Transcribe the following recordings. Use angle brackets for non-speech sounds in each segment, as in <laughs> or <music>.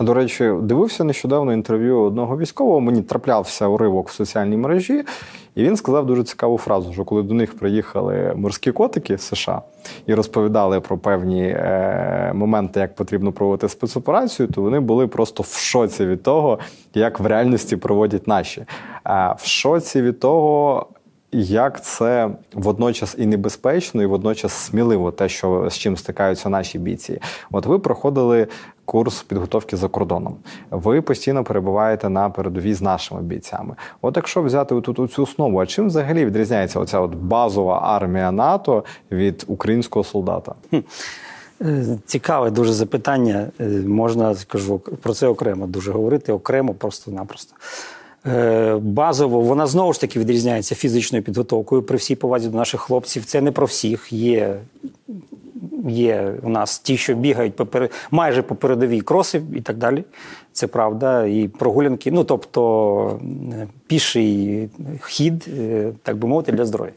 До речі, дивився нещодавно інтерв'ю одного військового. Мені траплявся уривок в соціальній мережі, і він сказав дуже цікаву фразу: що коли до них приїхали морські котики з США і розповідали про певні е, моменти, як потрібно проводити спецоперацію, то вони були просто в шоці від того, як в реальності проводять наші. Е, в шоці від того. Як це водночас і небезпечно, і водночас сміливо, те, що з чим стикаються наші бійці. От ви проходили курс підготовки за кордоном. Ви постійно перебуваєте на передовій з нашими бійцями. От якщо взяти тут цю основу, а чим взагалі відрізняється оця от базова армія НАТО від українського солдата? Е, Цікаве дуже запитання. Е, Можна скажу про це окремо дуже говорити, окремо, просто-напросто. Е, Базово вона знову ж таки відрізняється фізичною підготовкою при всій повазі до наших хлопців. Це не про всіх. Є, є у нас ті, що бігають попер... майже по передовій кроси і так далі. Це правда. І прогулянки, ну тобто е, піший хід, е, так би мовити, для здоров'я.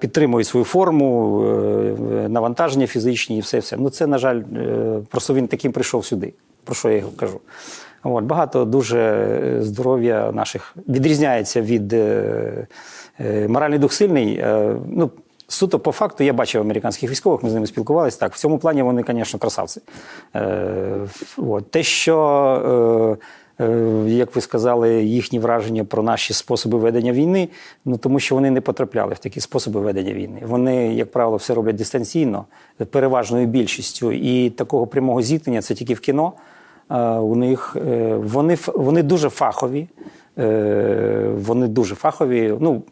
Підтримують свою форму, навантаження фізичні і все. все. Ну це, на жаль, просто він таким прийшов сюди. Про що я його кажу? От, багато дуже е, здоров'я наших відрізняється від е, е, моральний дух сильний. Е, ну, суто по факту я бачив американських військових, ми з ними спілкувалися. Так, в цьому плані вони, звісно, красавці. Е, от. Те, що. Е, е, як ви сказали, їхні враження про наші способи ведення війни, ну тому що вони не потрапляли в такі способи ведення війни. Вони, як правило, все роблять дистанційно, переважною більшістю. І такого прямого зіткнення це тільки в кіно. У них е, вони вони дуже фахові. е, Вони дуже фахові. Ну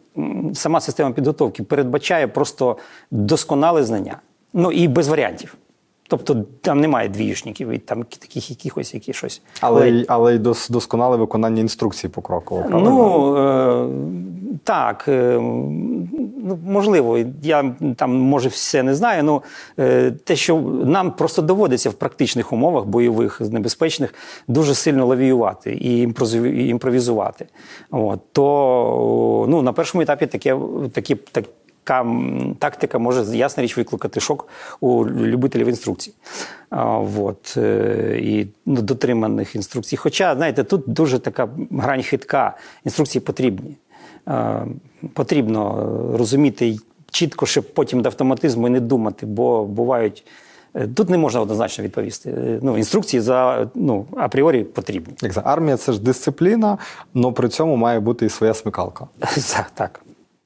сама система підготовки передбачає просто досконале знання. Ну і без варіантів. Тобто там немає двіюшників і там таких якихось які щось. Але, й- але й дос, досконале виконання інструкцій покроково. правильно? Ну е, так, е, ну, можливо, я там може все не знаю. Ну е, те, що нам просто доводиться в практичних умовах бойових, небезпечних, дуже сильно лавіювати і імпровізувати. От, то ну, на першому етапі таке, такі, така тактика може ясна річ викликати шок у любителів інструкцій. А, вот, е, і ну, дотриманих інструкцій. Хоча, знаєте, тут дуже така грань хитка. Інструкції потрібні. Е, Потрібно розуміти чітко, щоб потім до автоматизму і не думати, бо бувають. е, Тут не можна однозначно відповісти. Е, Ну, інструкції за ну апріорі потрібні. Як за Армія це ж дисципліна, але при цьому має бути і своя смикалка. <laughs> Так, так.